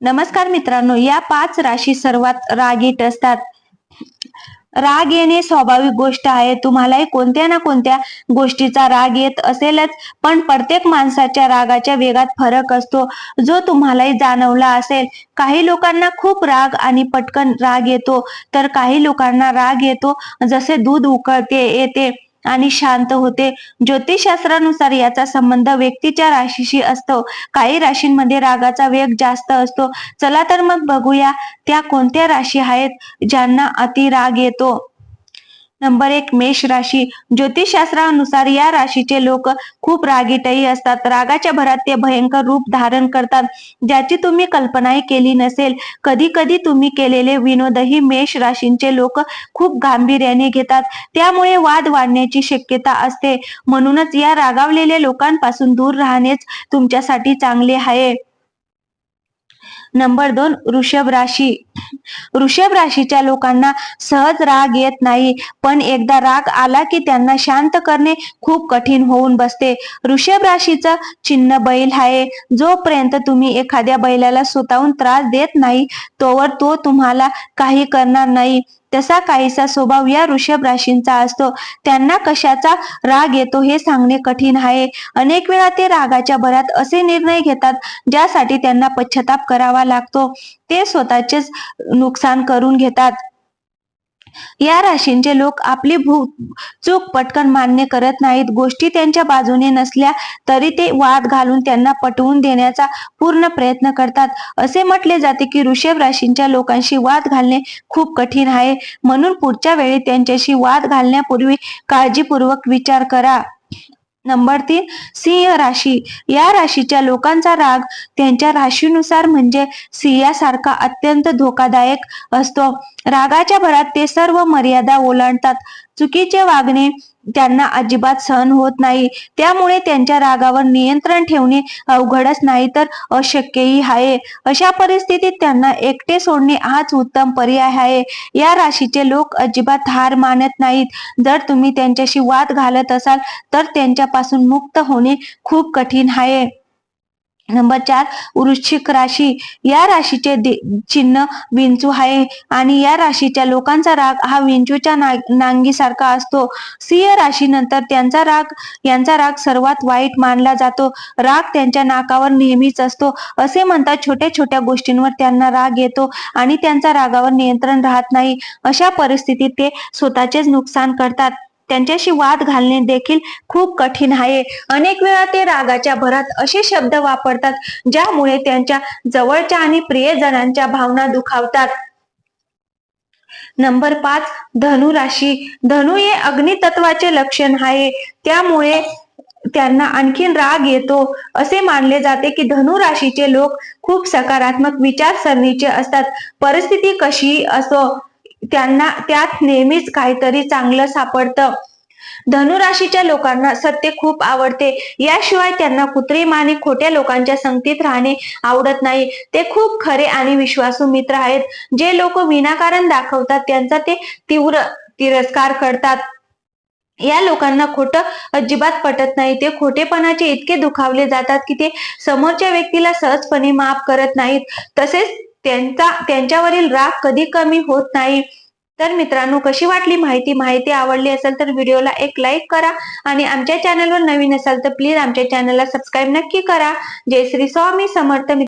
नमस्कार मित्रांनो या पाच राशी सर्वात रागीट असतात राग येणे स्वाभाविक गोष्ट आहे. तुम्हालाही कोणत्या ना कोणत्या गोष्टीचा राग येत असेलच पण प्रत्येक माणसाच्या रागाच्या वेगात फरक असतो. जो तुम्हालाही जाणवला असेल काही लोकांना खूप राग आणि पटकन राग येतो. तर काही लोकांना राग येतो जसे दूध उकळते येते. आणि शांत होते. ज्योतिषशास्त्रानुसार याचा संबंध व्यक्तीच्या राशीशी असतो. काही राशींमध्ये रागाचा वेग जास्त असतो. चला तर मग बघूया त्या कोणत्या राशी आहेत ज्यांना अति राग येतो. नंबर एक मेष राशी. ज्योतिषशास्त्रानुसार या राशीचे लोक खूप रागीटही असतात. रागाच्या भरात ते भयंकर रूप धारण करतात. ज्याची तुम्ही कल्पनाही केली नसेल कधी कधी तुम्ही केलेले विनोदही मेष राशींचे लोक खूप गांभीर्याने घेतात. त्यामुळे वाद वाढण्याची शक्यता असते. म्हणूनच या रागावलेल्या लोकांपासून दूर राहणेच तुमच्यासाठी चांगले आहे. नंबर दोन वृषभ राशी. वृषभ राशीच्या लोकांना सहज राग येत नाही पण एकदा राग आला की त्यांना शांत करणे खूप कठीण होऊन बसते. वृषभ राशीचं चिन्ह बैल आहे. जोपर्यंत तुम्ही एखाद्या बैलाला स्वतःहून त्रास देत नाही तोवर तो तुम्हाला काही करणार नाही. तसा काहीसा स्वभाव या वृषभ राशींचा असतो. त्यांना कशाचा राग येतो हे सांगणे कठीण आहे. अनेक वेळा ते रागाच्या भरात असे निर्णय घेतात ज्यासाठी त्यांना पश्चाताप करावा लागतो. ते स्वतःचेच नुकसान करून घेतात. या राशींचे लोक आपली भू चूक पटकन मान्य करत नाहीत. गोष्टी त्यांच्या बाजूने नसल्या तरी ते वाद घालून त्यांना पटवून देण्याचा पूर्ण प्रयत्न करतात. असे म्हटले जाते की ऋषभ राशींच्या लोकांशी वाद घालणे खूप कठीण आहे. म्हणून पुढच्या वेळी त्यांच्याशी वाद घालण्यापूर्वी काळजीपूर्वक विचार करा. नंबर तीन सिंह राशी. या राशीच्या लोकांचा राग त्यांच्या राशीनुसार म्हणजे सिंहासारखा अत्यंत धोकादायक असतो. रागाच्या भरात ते सर्व मर्यादा ओलांडतात. चुकीचे वागणे त्यांना अजिबात सहन होत नाही. त्यामुळे त्यांच्या रागावर नियंत्रण ठेवणे अवघडच नाही तर अशक्यही आहे. अशा परिस्थितीत त्यांना एकटे सोडणे हाच उत्तम पर्याय आहे. या राशीचे लोक अजिबात हार मानत नाहीत. जर तुम्ही त्यांच्याशी वाद घालत असाल तर त्यांच्यापासून मुक्त होणे खूप कठीण आहे. नंबर चार वृश्चिक राशी. या राशीचे चिन्ह विंचू आहे आणि या राशीच्या लोकांचा राग हा विंचूच्या नांगीसारखा असतो. सिंह राशीनंतर त्यांचा राग यांचा राग सर्वात वाईट मानला जातो. राग त्यांच्या नाकावर नेहमीच असतो. असे म्हणतात छोट्या छोट्या गोष्टींवर त्यांना राग येतो आणि त्यांचा रागावर नियंत्रण राहत नाही. अशा परिस्थितीत ते स्वतःचेच नुकसान करतात. त्यांच्याशी वाद घालणे देखील खूप कठीण आहे. अनेक वेळा ते रागाच्या भरात असे शब्द वापरतात ज्यामुळे त्यांच्या जवळच्या आणि प्रियजनांच्या भावना दुखावतात. नंबर पाच धनु राशी. धनु हे अग्नितत्वाचे लक्षण आहे. त्यामुळे त्यांना आणखीन राग येतो. असे मानले जाते की धनु राशीचे लोक खूप सकारात्मक विचारसरणीचे असतात. परिस्थिती कशी असो त्यांना त्यात नेहमीच काहीतरी चांगलं सापडतं. धनुराशीच्या लोकांना सत्य खूप आवडते. याशिवाय त्यांना कृत्रिम आणि खोट्या लोकांच्या संगतीत राहणे आवडत नाही. ते खूप खरे आणि विश्वासू मित्र आहेत. जे लोक विनाकारण दाखवतात त्यांचा ते तीव्र तिरस्कार करतात. या लोकांना खोटं अजिबात पटत नाही. ते खोटेपणाचे इतके दुखावले जातात की ते समोरच्या व्यक्तीला सहजपणे माफ करत नाहीत. तसेच त्यांचा त्यांच्यावरील राग कधी कमी होत नाही. तर मित्रांनो कशी वाटली माहिती? माहिती आवडली असेल तर व्हिडिओला एक लाईक करा आणि आमच्या चॅनलवर नवीन असाल तर प्लीज आमच्या चॅनलला सबस्क्राईब नक्की करा. जय श्री स्वामी समर्थ